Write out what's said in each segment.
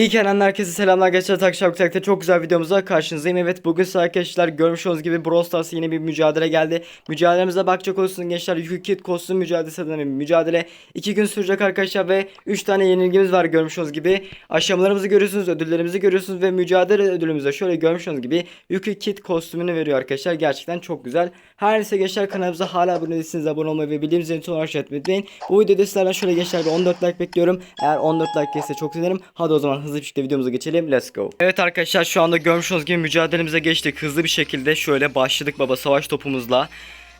İyi Kenan herkese selamlar arkadaşlar Takşak Tak'ta çok güzel videomuzla karşınızdayım. Evet bugün size arkadaşlar görmüş olduğunuz gibi Brawl Stars'a yeni bir mücadele geldi. Mücadelemize bakacak olursunuz gençler Yükü Kid kostüm mücadelesi adına bir mücadele. 2 gün sürecek arkadaşlar ve 3 tane yenilgimiz var görmüş olduğunuz gibi. Aşamalarımızı görüyorsunuz, ödüllerimizi görüyorsunuz ve mücadele ödülümüzde şöyle görmüş olduğunuz gibi Yükü Kid kostümünü veriyor arkadaşlar. Gerçekten çok güzel. Her neyse gençler kanalımıza hala abone değilseniz abone olmayı ve bildiğim zilini olarak işaret etmeyin. Bu videoda sizlerden şöyle gençler bir 14 like bekliyorum. Eğer 14 like gelirse çok sevinirim. Hadi o zaman hızlı bir şekilde videomuza geçelim. Let's go. Evet arkadaşlar şu anda görmüş olduğunuz gibi mücadelemize geçtik. Hızlı bir şekilde şöyle başladık baba savaş topumuzla.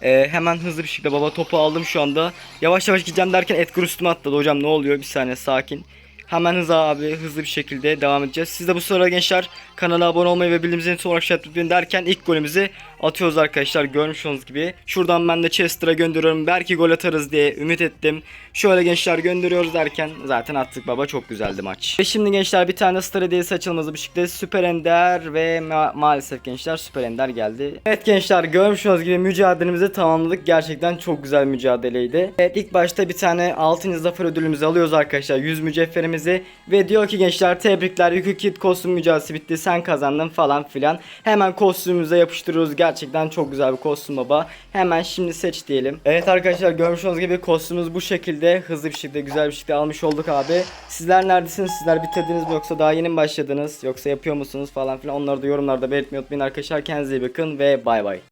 Ee, hemen hızlı bir şekilde baba topu aldım şu anda. Yavaş yavaş gideceğim derken Edgar üstüme atladı. Hocam ne oluyor? Bir saniye sakin. Hemen hızlı abi hızlı bir şekilde devam edeceğiz. Siz de bu sırada gençler kanala abone olmayı ve bildiğimiz en olarak etmeyi derken ilk golümüzü atıyoruz arkadaşlar görmüş olduğunuz gibi. Şuradan ben de Chester'a gönderiyorum. Belki gol atarız diye ümit ettim. Şöyle gençler gönderiyoruz derken zaten attık baba çok güzeldi maç. Ve şimdi gençler bir tane star hediyesi açılmazı bir şekilde Süper Ender ve ma- maalesef gençler Süper Ender geldi. Evet gençler görmüş olduğunuz gibi mücadelemizi tamamladık. Gerçekten çok güzel mücadeleydi. Evet ilk başta bir tane altın zafer ödülümüzü alıyoruz arkadaşlar. 100 mücevherimizi ve diyor ki gençler tebrikler Yükü Kid kostüm mücadelesi bitti sen kazandın falan filan. Hemen kostümümüze yapıştırıyoruz. Gerçekten çok güzel bir kostüm baba. Hemen şimdi seç diyelim. Evet arkadaşlar görmüş olduğunuz gibi kostümümüz bu şekilde hızlı bir şekilde güzel bir şekilde almış olduk abi. Sizler neredesiniz? Sizler bitirdiniz mi yoksa daha yeni mi başladınız? Yoksa yapıyor musunuz falan filan onları da yorumlarda belirtmeyi unutmayın arkadaşlar. Kendinize iyi bakın ve bay bay.